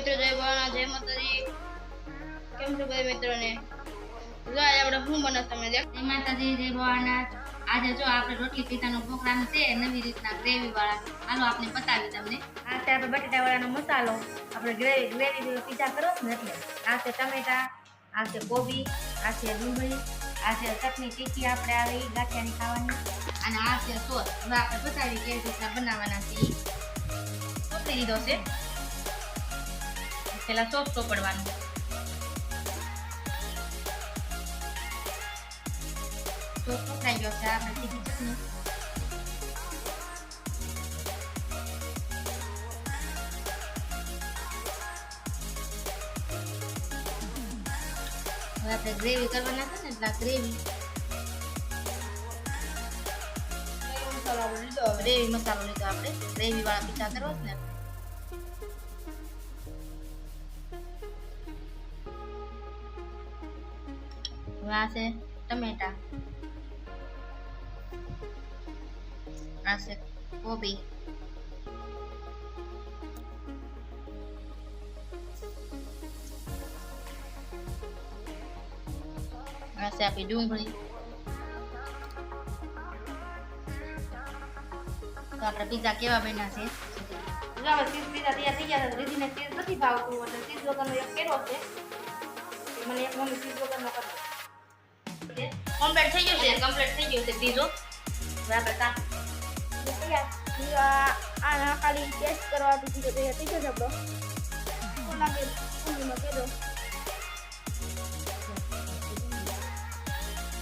મિત્રો જય ભવાના જય માતાજી. કેમ છો બધા મિત્રોને? જો આજે આપણે શું બનાવ તમે જય માતાજી જય ભવાનાથ આજે જો આપણે રોટલી પીતાનો પ્રોગ્રામ છે નવી રીતના ગ્રેવી વાળા હાલો આપણે બતાવી તમને. આ છે આપણે બટાટા વાળાનો મસાલો. આપણે ગ્રેવી ગ્રેવી પીઝા કરો ને એટલે. આ છે ટમેટા આ છે કોબી આ છે ડુંગળી આ છે ચટણી ટીકી આપણે આવી ગાંઠિયાની ખાવાની. અને આ છે સોસ. હવે આપણે બતાવી કેવી રીતના બનાવવાના છે. ચોપડી દીધો છે. પેલા સોસ ચોપડવાનું તો પકડાઈ ગયો છે આપણે તીખી ચટણી હવે આપણે ગ્રેવી કરવાના છે ને એટલે આ ગ્રેવી મસાલો આપણે લીધો હવે ગ્રેવી મસાલો લીધો આપણે ગ્રેવી વાળા પીઝા કરવા છે ને હવે છે ટમેટા આ છે કોબી આ છે આપણી ડુંગળી તો આપણે પીઝા કેવા બન્યા છે હવે ચીઝ પીઝા ગયા છે રીધીને ચીઝ નથી ભાવતું એટલે ચીઝ એક કેરો છે મને એક મમ્મી ચીઝ વગરનો કરી કમ્પ્લીટ થઈ ગયું છે કમ્પ્લીટ થઈ ગયું છે પીઝો હવે આપણે કા આ ખાલી ટેસ્ટ કરવા પીધી તો તૈયાર થઈ ગયો છે આપણો શું લાગે ઊંધીમાં કહેજો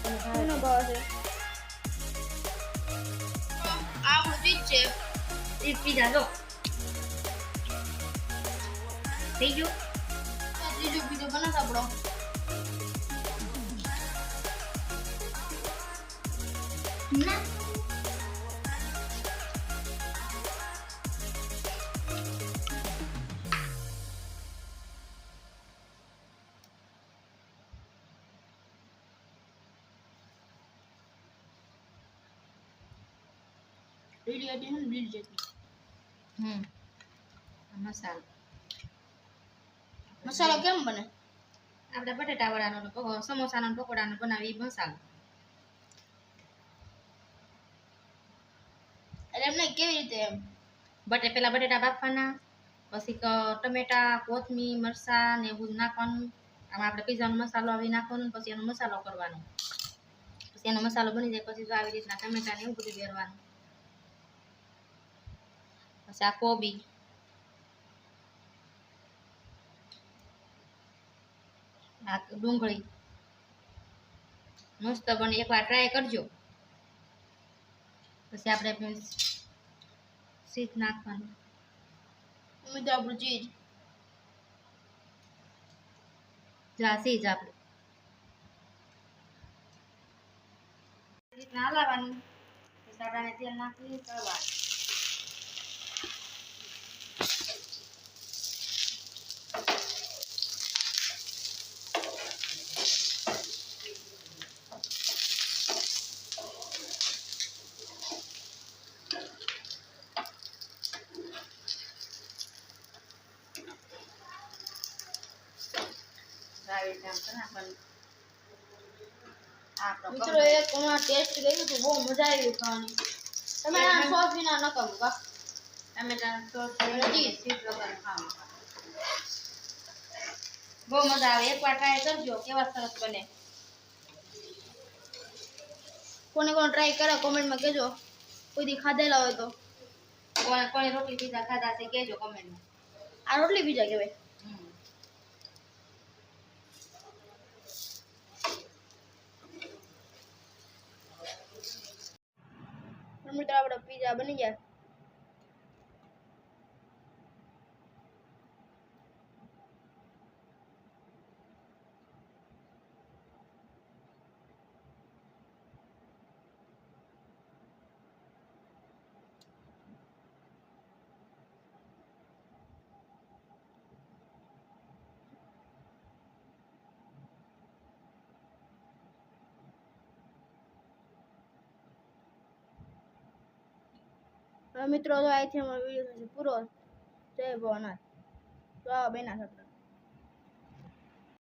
શું ભાવ છે આ આપણું ચીજ છે ચીઝ પીઝા જો થઈ હતી ને લીલી ચટણી હમ આ મસાલો મસાલો કેમ બને આપણે બટેટા વડાનો ને પકો- સમોસાનો પકોડાનો બનાવી મસાલો એમને કેવી રીતે એમ? બટે પહેલાં બટેટા બાફવાના, પછી ટમેટા, કોથમીર, મરચાં ને એવું નાખવાનું. આમાં આપણે પીઝાનો મસાલો આવી નાખવાનો પછી એનો મસાલો કરવાનો. પછી એનો મસાલો બની જાય, પછી આવી રીતના ટમેટા ને એવું બધું વેરવાનું પછી આ કોબી. આ ડુંગળી. મસ્ત બને, એકવાર ટ્રાય કરજો. પછી આપણે સીધ નાખવાનું. તો આપણું ચીજ જા સીજ આપણે રીતના હલાવવાનું સાડાને તેલ નાખી તળવાનું આવી રીતે આમ કરી નાખવાનું મિત્રો એક હમણાં ટેસ્ટ કર્યું હતું બહુ મજા આવી ખાવાની. તમે આ સોસ વિના ન કરો કા તમે સોસ વગર બહુ મજા આવે. એકવાર ટ્રાય કરજો કેવા સરસ બને. કોને કોને ટ્રાય કરે કોમેન્ટમાં કહેજો. કોઈ દી ખાધેલા હોય તો. કોણે કોણે રોટલી પીઝા ખાધા છે કહેજો કોમેન્ટમાં આ રોટલી પીઝા કહેવાય. પણ મિત્રો આપણા પીઝા બની ગયા. મિત્રો તો અહીંથી અમારો વીડિયો પૂરો. જય ભવનાથ તો બેના શકતા